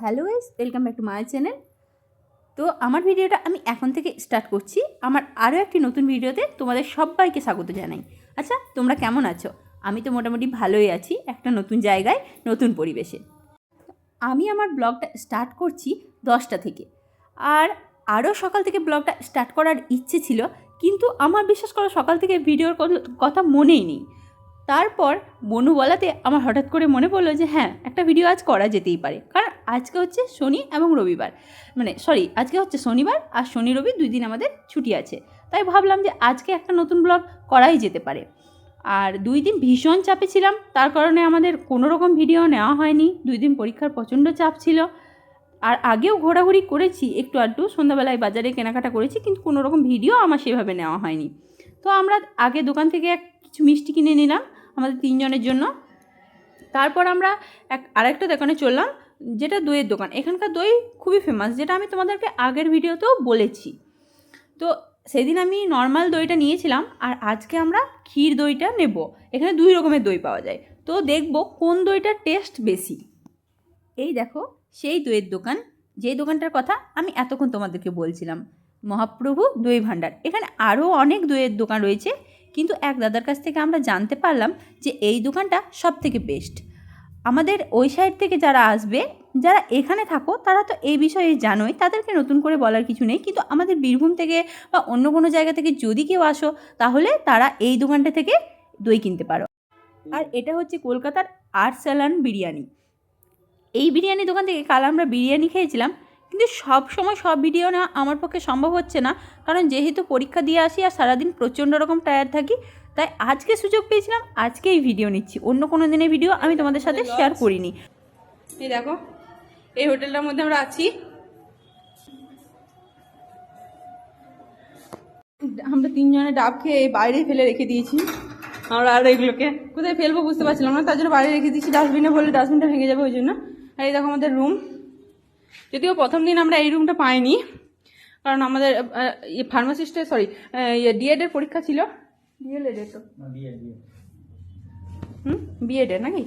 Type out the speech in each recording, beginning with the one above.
Hello S welcome back to my channel. তো আমার ভিডিওটা আমি এখন থেকে স্টার্ট করছি। আমার আরও একটি নতুন ভিডিওতে তোমাদের সবাইকে স্বাগত জানাই। আচ্ছা তোমরা কেমন আছো? আমি তো মোটামুটি ভালোই আছি, একটা নতুন জায়গায়, নতুন পরিবেশে। আমি আমার ব্লগটা স্টার্ট করছি দশটা থেকে। আর আরও সকাল থেকে ব্লগটা স্টার্ট করার ইচ্ছে ছিল, কিন্তু আমার বিশ্বাস করো সকাল থেকে ভিডিওর কথা- মনেই নেই। তারপর বনু বলাতে আমার হঠাৎ করে মনে পড়ল যে হ্যাঁ একটা ভিডিও আজ করা যেতেই পারে। কারণ আজকে হচ্ছে শনি এবং রবিবার। মানে সরি আজকে হচ্ছে শনিবার আর শনি রবি দুই দিন আমাদের ছুটি আছে। তাই ভাবলাম যে আজকে একটা নতুন ব্লগ করাই যেতে পারে। আর দুই দিন ভীষণ চাপে ছিলাম, তার কারণে আমাদের কোনো রকম ভিডিও নেওয়া হয়নি। দুই দিন পরীক্ষার প্রচণ্ড চাপ ছিল। আর আগেও ঘোরাঘুরি করেছি, একটু আধটু সন্ধ্যাবেলায় বাজারে কেনাকাটা করেছি, কিন্তু কোনো রকম ভিডিও আমার সেভাবে নেওয়া হয়নি। তো আমরা আগে দোকান থেকে এক কিছু মিষ্টি কিনে নিলাম। আমাদের তিনজনের জন্য। তারপর আমরা এক, আরেকটা দোকানে চললাম, যেটা দইয়ের দোকান। এখানকার দই খুবই ফেমাস যেটা আমি তোমাদেরকে আগের ভিডিওতেও বলেছি। তো সেদিন আমি নর্মাল দইটা নিয়েছিলাম, আর আজকে আমরা ক্ষীর দইটা নেব। এখানে দুই রকমের দই পাওয়া যায়। তো দেখব কোন দইটার টেস্ট বেশি। এই দেখো, সেই দইয়ের দোকান। যেই দোকানটার কথা আমি এতক্ষণ তোমাদেরকে বলছিলাম, মহাপ্রভু দই ভাণ্ডার। এখানে আরও অনেক দইয়ের দোকান রয়েছে। কিন্তু এক দাদার কাছ থেকে আমরা জানতে পারলাম যে এই দোকানটা সব থেকে বেস্ট আমাদের ওই সাইড থেকে যারা আসবে, যারা এখানে থাকো, তারা তো এই বিষয়ে জানোই, তাদেরকে নতুন করে বলার কিছু নেই। কিন্তু আমাদের বীরভূম থেকে বা অন্য কোনো জায়গা থেকে যদি কেউ আসো, তাহলে তারা এই দোকানটা থেকে দই কিনতে পারো। আর এটা হচ্ছে কলকাতার আর্সালান বিরিয়ানি। এই বিরিয়ানি দোকান থেকে কাল আমরা বিরিয়ানি খেয়েছিলাম কিন্তু সব সময় সব ভিডিও না আমার পক্ষে সম্ভব হচ্ছে না। কারণ যেহেতু পরীক্ষা দিয়ে আসি আর সারাদিন প্রচণ্ড রকম টায়ার থাকি তাই আজকে সুযোগ পেয়েছিলাম আজকে এই ভিডিও নিচ্ছি। অন্য কোনো দিনের ভিডিও আমি তোমাদের সাথে শেয়ার করিনি। এই দেখো এই হোটেলটার মধ্যে আমরা আছি। আমরা তিনজনে ডাব খেয়ে বাইরে ফেলে রেখে দিয়েছি। আমরা আর এগুলোকে কোথায় ফেলব বুঝতে পারছিলাম না তার জন্য বাইরে রেখে দিয়েছি ডাস্টবিনে বলে ডাস্টবিনটা ভেঙে যাবে ওই জন্য। আর এই দেখো আমাদের রুম যদিও প্রথম দিন আমরা এই রুমটা পাইনি কারণ আমাদের ফার্মাসিস্টের সরি ইয়ে ডিএডের পরীক্ষা ছিল। ডিএলএডের তো। হুম? বিএডের নাকি?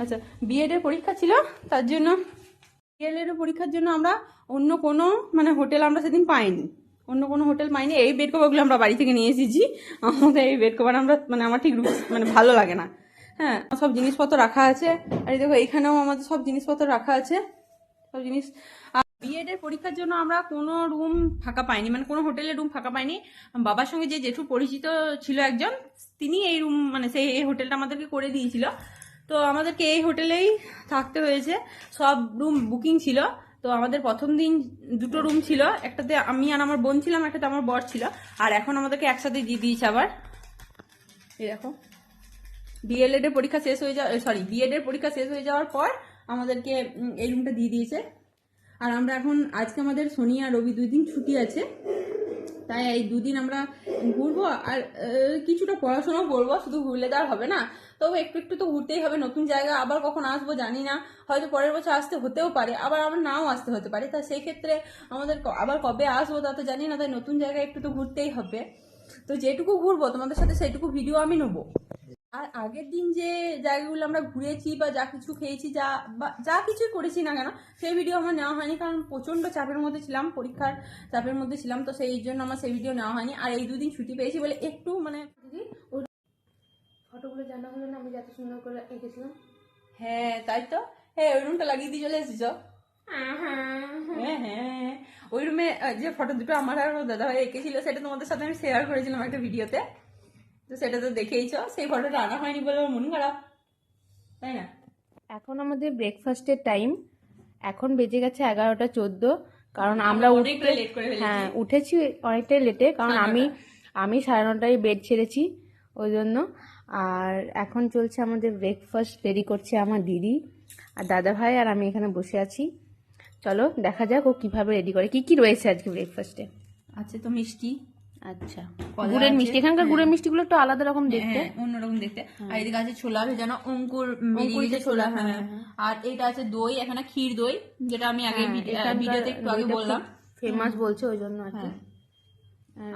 আচ্ছা বিএডের পরীক্ষা ছিল তার জন্য বিএলএডের পরীক্ষার জন্য আমরা অন্য কোনো মানে হোটেল আমরা সেদিন পাইনি। অন্য কোনো হোটেল পাইনি এই বেড কভারগুলো আমরা বাড়ি থেকে নিয়ে এসেছি। আমাদের এই বেড কভার আমরা মানে আমার ঠিক মানে ভালো লাগে না। হ্যাঁ সব জিনিসপত্র রাখা আছে। আর এই দেখো এখানেও আমাদের সব জিনিসপত্র রাখা আছে। সব জিনিস। বিএড এর পরীক্ষার জন্য আমরা কোনো রুম ফাঁকা পাইনি মানে কোনো হোটেলে রুম ফাঁকা পাইনি। বাবার সঙ্গে যে জেঠু পরিচিত ছিল একজন, তিনি এই রুম মানে সেই এই হোটেলটা আমাদেরকে করে দিয়েছিল। তো আমাদেরকে এই হোটেলেই থাকতে হয়েছে। সব রুম বুকিং ছিল। তো আমাদের প্রথম দিন দুটো রুম ছিল। একটাতে আমি আর আমার বোন ছিলাম, একটাতে আমার বর ছিল। আর এখন আমাদেরকে একসাথে দিয়ে দিয়েছে আবার। এই দেখো। ডিএলএড এর পরীক্ষা শেষ হয়ে যাওয়া সরি বিএড এর পরীক্ষা শেষ হয়ে যাওয়ার পর আমাদেরকে এই রুমটা দিয়ে দিয়েছে। আর আমরা এখন, আজকে আমাদের শনি আর রবি দুই দিন ছুটি আছে। তাই এই দুদিন আমরা ঘুরবো। আর কিছুটা পড়াশোনাও করব, শুধু ঘুরলে তো আর হবে না। তবে একটু একটু তো ঘুরতেই হবে। নতুন জায়গা, আবার কখন আসব জানি না। হয়তো পরের বছর আসতে হতেও পারে, আবার আবার নাও আসতে হতে পারে। তা সেই ক্ষেত্রে আমাদের আবার কবে আসব তা তো জানি না। তাই নতুন জায়গায় একটু তো ঘুরতেই হবে। তো যেটুকু ঘুরবো, তোমাদের সাথে সেইটুকু ভিডিও আমি নেব। আর আগের দিন যে জায়গাগুলো আমরা ঘুরেছি বা যা কিছু খেয়েছি যা বা যা কিছু করেছি না কেন সেই ভিডিও আমার নেওয়া হয়নি কারণ প্রচণ্ড চাপের মধ্যে ছিলাম পরীক্ষার চাপের মধ্যে ছিলাম তো সেই জন্য আমার সেই ভিডিও নেওয়া হয়নি। আর এই দুদিন ছুটি পেয়েছি বলে একটু মানে দিদি ফটোগুলো জানা হলো না আমি যত সুন্দর করে এঁকেছিলাম। হ্যাঁ তাই তো। হ্যাঁ ওই রুমটা লাগিয়ে দিয়ে চলে এসেছ? হ্যাঁ হ্যাঁ। ওই রুমে যে ফটো দুটো আমার আর দাদা ভাই এঁকেছিল সেটা তোমাদের সাথে আমি শেয়ার করেছিলাম একটা ভিডিওতে তো সেটা তো দেখেইছো সেই ফটোটা আনা হয়নি বলে আমার মন খারাপ। তাই না? এখন আমাদের ব্রেকফাস্টের টাইম এখন বেজে গেছে এগারোটা চোদ্দ। কারণ আমরা উঠতে হ্যাঁ উঠেছি অনেকটাই লেটে কারণ আমি আমি সাড়ে নটায় বেড ছেড়েছি ওই জন্য। আর এখন চলছে আমাদের ব্রেকফাস্ট রেডি করছে আমার দিদি আর দাদা ভাই আর আমি এখানে বসে আছি। চলো দেখা যাক ও কীভাবে রেডি করে। কি কি রয়েছে আজকে ব্রেকফাস্টে আছে তো মিষ্টি। আচ্ছা। গুড়ের মিষ্টি। এখানকার গুড়ের মিষ্টিগুলো একটু আলাদা রকম দেখতে। হ্যাঁ অন্যরকম দেখতে। আর এদিকে আছে ছোলা ভেজানো অঙ্কুর অঙ্কুরিত ছোলা, হ্যাঁ। আর এটা আছে দই এখানে ক্ষীর দই যেটা আমি আগে ভিডিওতে একটু আগে বললাম। ফেমাস বলছে ওই জন্য আর হ্যাঁ।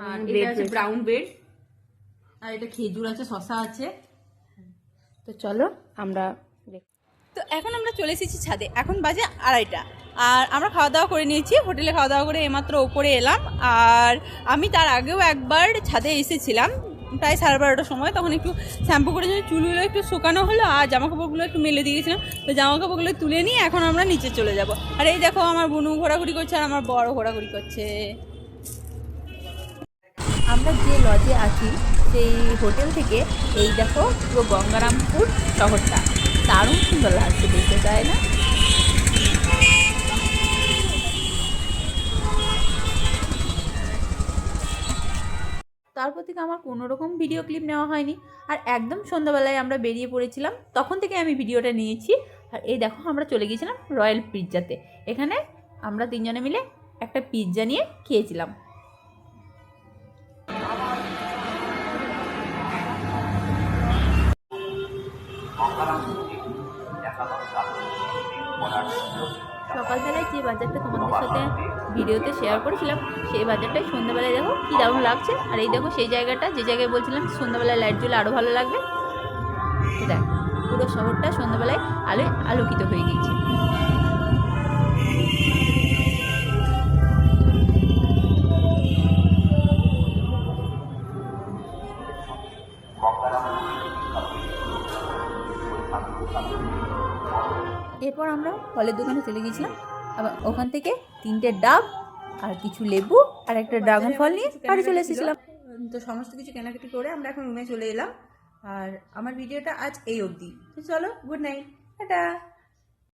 আর এটা আছে ব্রাউন ব্রেড আর এটা খেজুর আছে শশা আছে। তো চলো আমরা তো এখন আমরা চলে এসেছি ছাদে। এখন বাজে আড়াইটা। আর আমরা খাওয়া দাওয়া করে নিয়েছি। হোটেলে খাওয়া দাওয়া করে এইমাত্র ওপরে এলাম। আর আমি তার আগেও একবার ছাদে এসেছিলাম। প্রায় সাড়ে বারোটার সময়। তখন একটু শ্যাম্পু করে চুলগুলো একটু শুকানো হলো আর জামা কাপড়গুলো একটু মেলে দিয়ে গেছিলাম তো জামা কাপড়গুলো তুলে নিয়ে এখন আমরা নিচে চলে যাব। আর এই দেখো আমার বুনু ঘোরাঘুরি করছে আর আমার বড় ঘোরাঘুরি করছে। আমরা যে লজে আছি, সেই হোটেল থেকে এই দেখো পুরো গঙ্গারামপুর শহরটা। দারুণ সুন্দর লাগছে দেখতে, তাই না? তারপর থেকে আমার কোনো রকম ভিডিও ক্লিপ নেওয়া হয়নি। আর একদম সন্ধ্যাবেলায় আমরা বেরিয়ে পড়েছিলাম তখন থেকে আমি ভিডিওটা নিয়েছি। আর এই দেখো আমরা চলে গিয়েছিলাম রয়্যাল পিৎজাতে এখানে আমরা তিনজনে মিলে একটা পিৎজা নিয়ে খেয়েছিলাম। সকালবেলায় যে বাজারটা তোমাদের সাথে ভিডিওতে শেয়ার করেছিলাম, সেই বাজারটাই সন্ধ্যাবেলায় দেখো কী দারুণ লাগছে। আর এই দেখো সেই জায়গাটা, যে জায়গায় বলছিলাম সন্ধ্যাবেলায় লাইট জ্বলে আরও ভালো লাগবে। দেখ, পুরো শহরটা সন্ধ্যাবেলায় আলোয় আলোকিত হয়ে গিয়েছে। ফলের দোকানে চলে গিয়েছিলাম। আবার ওখান থেকে তিনটে ডাব আর কিছু লেবু আর একটা ড্রাগন ফল নিয়ে বাড়ি চলে এসেছিলাম। তো সমস্ত কিছু কেনাকাটি করে আমরা এখন রুমে চলে এলাম। আর আমার ভিডিওটা আজ এই অবধি। তো চলো গুড নাইট টাটা।